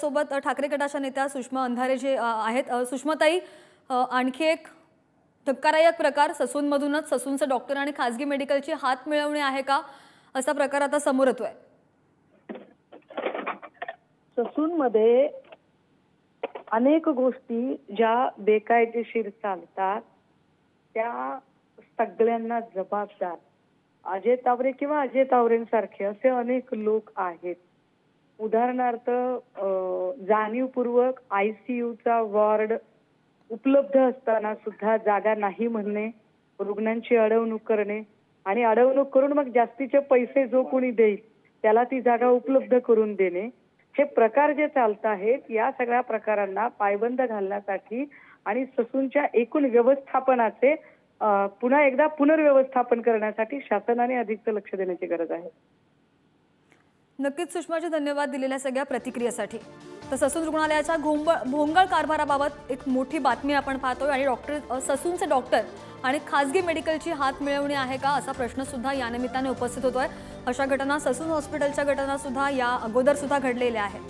सोबत ठाकरे गटाच्या नेत्या सुषमा अंधारे जे आहेत सुषमाताई आणखी एक धक्कादायक प्रकार ससूनमधूनच ससूनचे डॉक्टर आणि खाजगी मेडिकलची हात मिळवणे आहे का? असा प्रकार आता समोर येतोय. ससूनमध्ये अनेक गोष्टी ज्या बेकायदेशीर चालतात त्या सगळ्यांना जबाबदार. अजय तावरे किंवा अजय तावरेंसारखे असे अनेक लोक आहेत. उदाहरणार्थ अं, जाणीवपूर्वक आयसीयूचा वॉर्ड उपलब्ध असताना सुद्धा जागा नाही म्हणणे रुग्णांची अडवणूक करणे आणि अडवणूक करून मग जास्तीचे पैसे जो कोणी देईल त्याला ती जागा उपलब्ध करून देणे हे प्रकार जे चालत आहेत या सगळ्या प्रकारांना पायबंद घालण्यासाठी आणि ससूनच्या एकूण व्यवस्थापनाचे पुन्हा एकदा पुनर्व्यवस्थापन करण्यासाठी शासनाने अधिकचं लक्ष देण्याची गरज आहे. नक्कीच सुषमाजी धन्यवाद दिलेल्या सगळ्या प्रतिक्रियेसाठी. तर ससून रुग्णालयाच्या घोंबळ भोंगळ कारभाराबाबत एक मोठी बातमी आपण पाहतोय आणि डॉक्टर ससूनचे डॉक्टर आणि खाजगी मेडिकलची हात मिळवणी आहे का असा प्रश्न सुद्धा या निमित्ताने उपस्थित होतोय. अशा घटना ससून हॉस्पिटलच्या घटना सुद्धा या अगोदर सुद्धा घडलेल्या आहेत.